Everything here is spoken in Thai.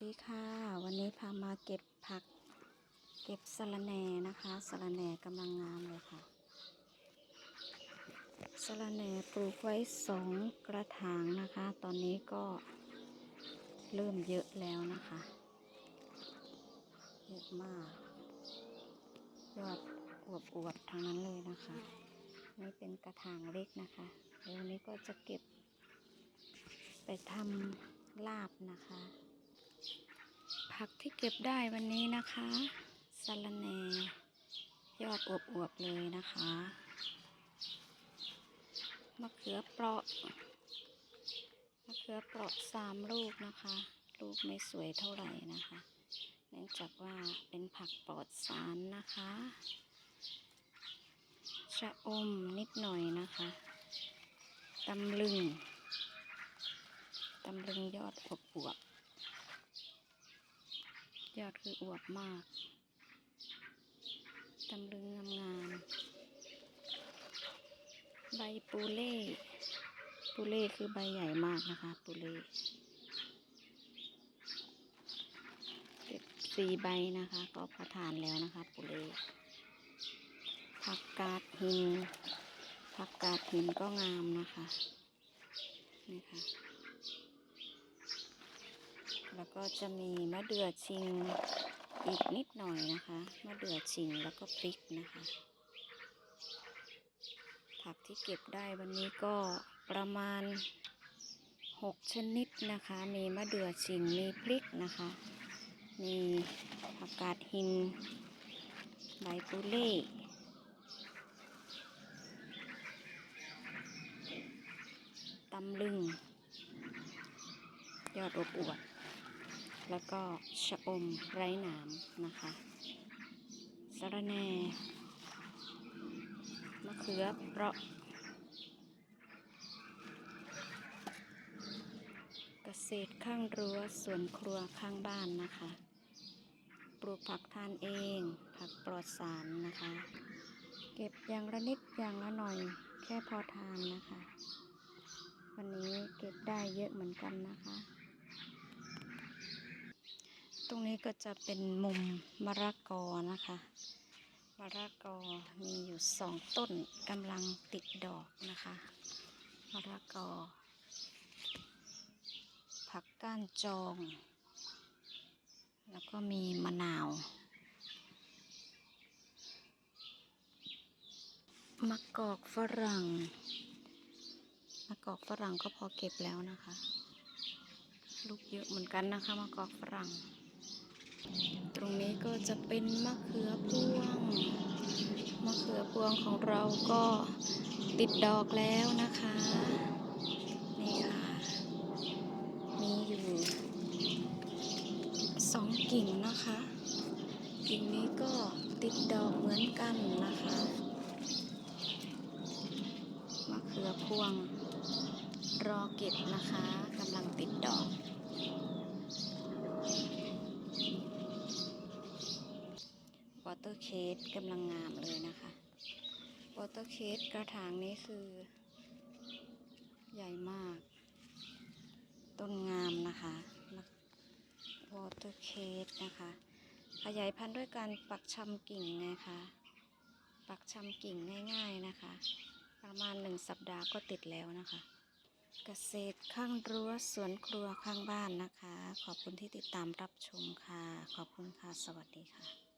สวัสดีค่ะ วันนี้พามาเก็บผัก เก็บสะระแหน่นะคะสะระแหน่กำลังงามเลยค่ะสะระแหน่ปลูกไว้สองกระถางนะคะ ตอนนี้ก็เริ่มเยอะแล้วนะคะ เยอะมาก ยอดอวบอวบๆทั้งนั้นเลยนะคะ นี่เป็นกระถางเล็กนะคะเดี๋ยววันนี้ก็จะเก็บไปทำลาบนะคะ ผักที่เก็บได้วันนี้นะคะสะระแหน่ยอดอวบๆเลยนะคะมะเขือเปราะมะเขือเปราะสามลูกนะคะ ลูกไม่สวยเท่าไหร่นะคะ เนื่องจากว่าเป็นผักปลอดสารนะคะชะอมนิดหน่อยนะคะตำลึงตำลึงยอดอวบๆ ยอดคืออวบมาก ตำลึงงามๆใบปูเล่ปูเล่คือใบใหญ่มากนะคะ ปูเล่เก็บสี่ใบนะคะ ก็พอทานแล้วนะคะ ปูเล่ผักกาดหินผักกาดหินก็งามนะคะนี่ค่ะ แล้วก็จะมีมะเดื่อชิงอีกนิดหน่อยนะคะมะเดื่อชิงแล้วก็พริกนะคะ ผักที่เก็บได้วันนี้ก็ประมาณหกชนิดนะคะ มีมะเดื่อชิงมีพริกนะคะ มีผักกาดหินใบปูเล่ตำลึง ยอดอบอวด แล้วก็ชะอมไร้หนามนะคะสะระแหน่มะเขือเปราะ เกษตรข้างรั้วสวนครัวข้างบ้านนะคะ ปลูกผักทานเอง ผักปลอดสารนะคะ เก็บอย่างละนิดอย่างละหน่อย แค่พอทานนะคะ วันนี้เก็บได้เยอะเหมือนกันนะคะ ตรงนี้ก็จะเป็นมุมมะระกอนะคะมะระกอมีอยู่สองต้นกำลังติดดอกนะคะมะระกอ ผักก้านจอง แล้วก็มีมะนาว มะกอกฝรั่ง มะกอกฝรั่งก็พอเก็บแล้วนะคะ ลูกเยอะเหมือนกันนะคะมะกอกฝรั่ง ตรงนี้ก็จะเป็นมะเขือพวง มะเขือพวงของเราก็ติดดอกแล้วนะคะ นี่ค่ะ มีอยู่สองกิ่งนะคะ กิ่งนี้ก็ติดดอกเหมือนกันนะคะ มะเขือพวงรอเก็บนะคะกำลังติดดอก อเตอร์เคสกำลังงามเลยนะคะวอเตอร์เคสกระถางนี้คือ ใหญ่มาก ต้นงามนะคะวอเตอร์เคสนะคะ ขยายพันธุ์ด้วยการปักชำกิ่งไงคะ ปักชำกิ่งง่ายๆนะคะ ประมาณหนึ่งสัปดาห์ก็ติดแล้วนะคะเกษตรข้างรั้วสวนครัวข้างบ้านนะคะ ขอบคุณที่ติดตามรับชมค่ะ ขอบคุณค่ะ สวัสดีค่ะ